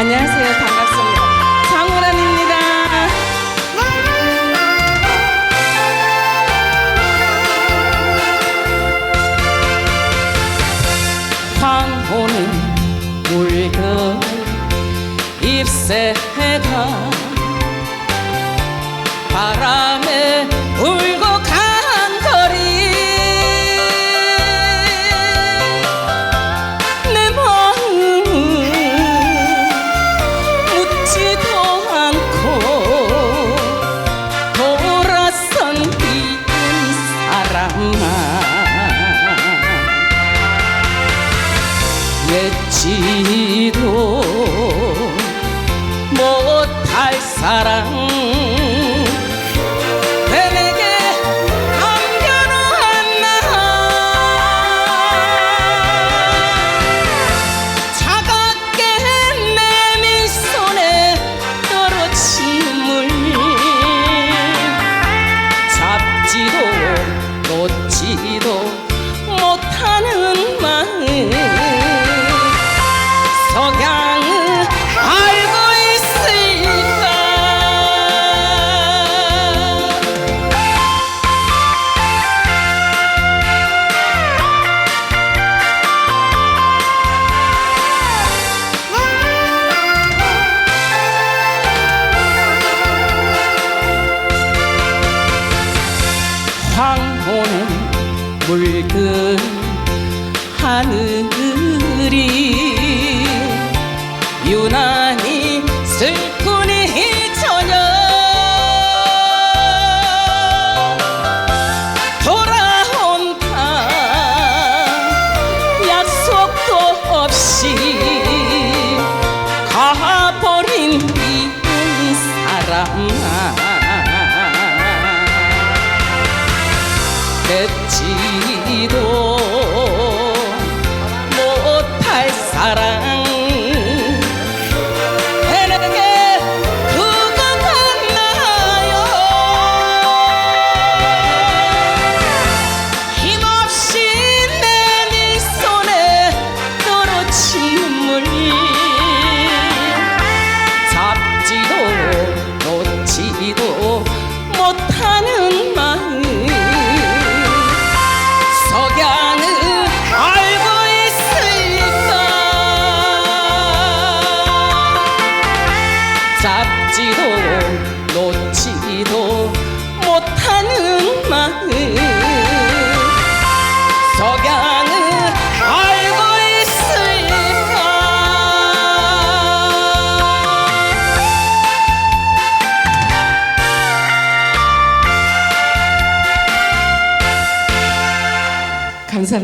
안녕하세요. 반갑습니다. 장우란입니다. 황호는 물그 잎새가 바람 외치도 못할 사랑. 왜 내게 남겨놓았나. 차갑게 내민 손에 떨어짐을 잡지도 놓지 묽은 하늘이 유난히 슬프니 저녁. 돌아온다 약속도 없이 가버린 이 사람아 맺지도 못할 사랑. 왜 내게 두고 갔나요. 힘없이 내민 손에 떨어짐을 잡지도 놓지도 감사합니다.